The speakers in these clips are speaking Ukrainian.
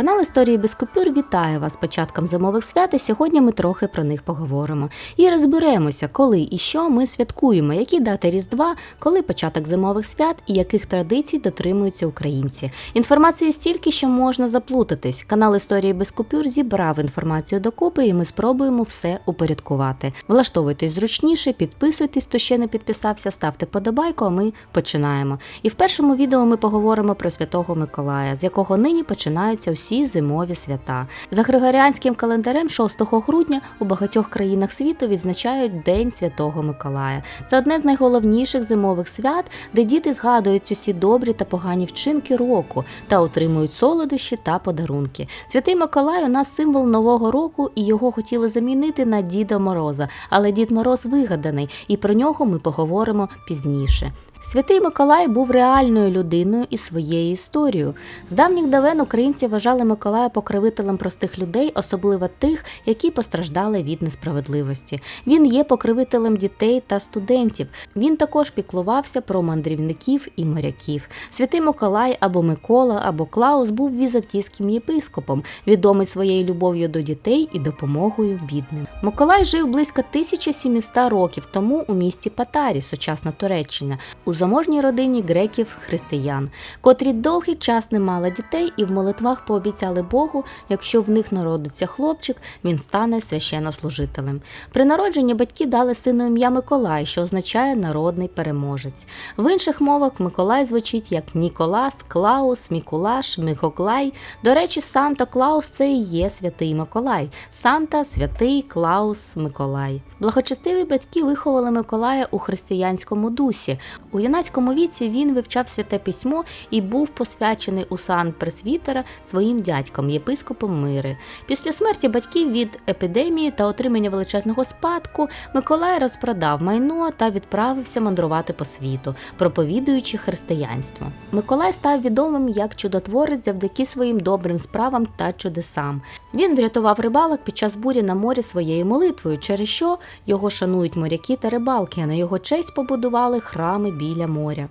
Канал Історії без купюр вітає вас з початком зимових свят, і сьогодні ми трохи про них поговоримо. І розберемося, коли і що ми святкуємо, які дати Різдва, коли початок зимових свят і яких традицій дотримуються українці. Інформації стільки, що можна заплутатись. Канал Історії без купюр зібрав інформацію докупи, і ми спробуємо все упорядкувати. Влаштовуйтесь зручніше, підписуйтесь, хто ще не підписався, ставте подобайку, а ми починаємо. І в першому відео ми поговоримо про Святого Миколая, з якого нині починаються всі зимові свята. За григоріанським календарем 6 грудня у багатьох країнах світу відзначають День Святого Миколая. Це одне з найголовніших зимових свят, де діти згадують усі добрі та погані вчинки року та отримують солодощі та подарунки. Святий Миколай у нас символ нового року, і його хотіли замінити на Діда Мороза, але Дід Мороз вигаданий, і про нього ми поговоримо пізніше. Святий Миколай був реальною людиною із своєю історією. З давніх давен українці вважали Миколая покровителем простих людей, особливо тих, які постраждали від несправедливості. Він є покровителем дітей та студентів. Він також піклувався про мандрівників і моряків. Святий Миколай або Микола, або Клаус був візантійським єпископом, відомий своєю любов'ю до дітей і допомогою бідним. Миколай жив близько 1700 років тому у місті Патарі, сучасна Туреччина, у заможній родині греків-християн, котрі довгий час не мали дітей і в молитвах пообіцяли Богу, якщо в них народиться хлопчик, він стане священнослужителем. При народженні батьки дали сину ім'я Миколай, що означає народний переможець. В інших мовах Миколай звучить як Ніколас, Клаус, Мікулаш, Микоклай. До речі, Санта Клаус це і є святий Миколай. Санта, святий Клаус, Миколай. Благочестиві батьки виховали Миколая у християнському дусі. У юнацькому віці він вивчав святе письмо і був посвячений у сан пресвітера своїм дядьком, єпископом Мири. Після смерті батьків від епідемії та отримання величезного спадку Миколай розпродав майно та відправився мандрувати по світу, проповідуючи християнство. Миколай став відомим як чудотворець завдяки своїм добрим справам та чудесам. Він врятував рибалок під час бурі на морі своєю молитвою, через що його шанують моряки та рибалки, на його честь побудували храми біля моря.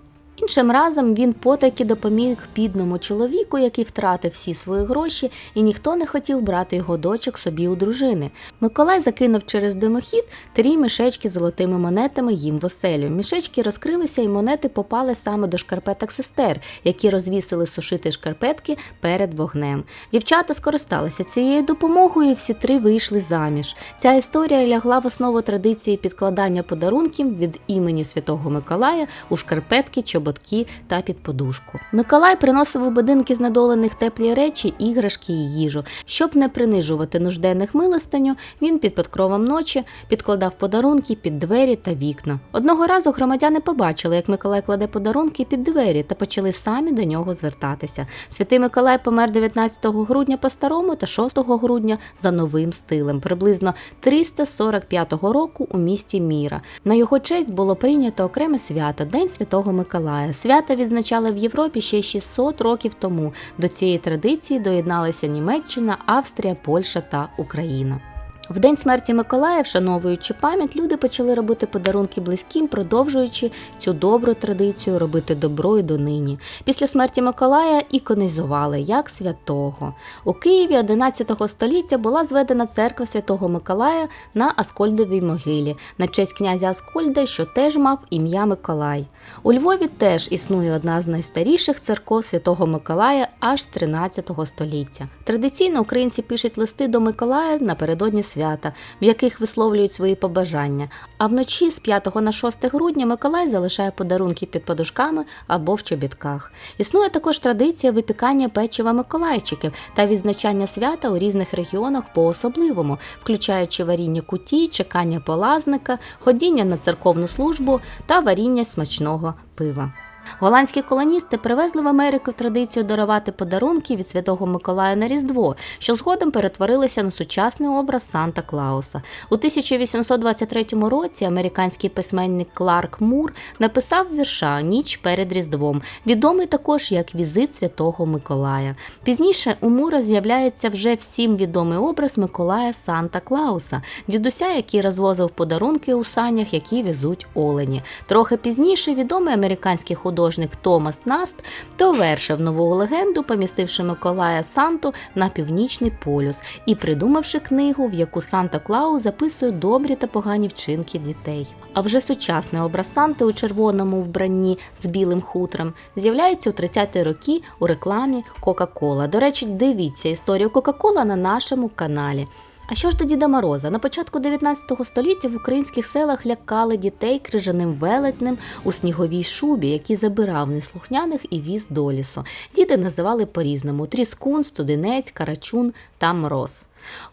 Іншим разом він потаки допоміг бідному чоловіку, який втратив всі свої гроші, і ніхто не хотів брати його дочок собі у дружини. Миколай закинув через димохід три мішечки з золотими монетами їм в оселю. Мішечки розкрилися, і монети попали саме до шкарпеток сестер, які розвісили сушити шкарпетки перед вогнем. Дівчата скористалися цією допомогою, і всі три вийшли заміж. Ця історія лягла в основу традиції підкладання подарунків від імені Святого Миколая у шкарпетки чоботки та під подушку. Миколай приносив у будинки знедолених теплі речі, іграшки і їжу. Щоб не принижувати нужденних милостиню, він під покровом ночі підкладав подарунки під двері та вікна. Одного разу громадяни побачили, як Миколай кладе подарунки під двері та почали самі до нього звертатися. Святий Миколай помер 19 грудня по старому та 6 грудня за новим стилем, приблизно 345 року у місті Міра. На його честь було прийнято окреме свято День Святого Миколая. Свята відзначали в Європі ще 600 років тому. До цієї традиції доєдналися Німеччина, Австрія, Польща та Україна. В день смерті Миколая, вшановуючи пам'ять, люди почали робити подарунки близьким, продовжуючи цю добру традицію робити добро й донині. Після смерті Миколая іконізували як святого. У Києві 11 століття була зведена церква Святого Миколая на Аскольдовій могилі на честь князя Аскольда, що теж мав ім'я Миколай. У Львові теж існує одна з найстаріших церков Святого Миколая аж з 13 століття. Традиційно українці пишуть листи до Миколая напередодні свята свята, в яких висловлюють свої побажання. А вночі з 5 на 6 грудня Миколай залишає подарунки під подушками або в чобітках. Існує також традиція випікання печива Миколайчиків та відзначання свята у різних регіонах по особливому, включаючи варіння куті, чекання полазника, ходіння на церковну службу та варіння смачного пива. Голландські колоністи привезли в Америку традицію дарувати подарунки від Святого Миколая на Різдво, що згодом перетворилися на сучасний образ Санта Клауса. У 1823 році американський письменник Кларк Мур написав вірша Ніч перед Різдвом, відомий також як Візит Святого Миколая. Пізніше у Мура з'являється вже всім відомий образ Миколая Санта Клауса, дідуся, який розвозив подарунки у санях, які везуть олені. Трохи пізніше відомий американський художник художник Томас Наст довершив нову легенду, помістивши Миколая Санту на північний полюс і придумавши книгу, в яку Санта Клаус записує добрі та погані вчинки дітей. А вже сучасний образ Санти у червоному вбранні з білим хутром з'являється у 30-ті роки у рекламі Кока-Кола. До речі, дивіться історію Кока-Кола на нашому каналі. А що ж до Діда Мороза? На початку 19 століття в українських селах лякали дітей крижаним велетнем у сніговій шубі, який забирав неслухняних і віз до лісу. Діти називали по-різному: Тріскун, Студенець, Карачун та Мороз.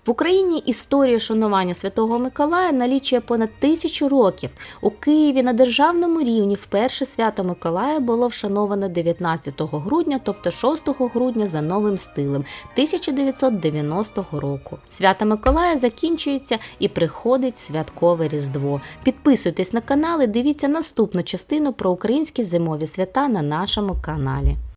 В Україні історія шанування Святого Миколая налічує понад тисячу років. У Києві на державному рівні вперше свято Миколая було вшановано 19 грудня, тобто 6 грудня за новим стилем 1990 року. Свято Миколая закінчується і приходить святкове Різдво. Підписуйтесь на канал і дивіться наступну частину про українські зимові свята на нашому каналі.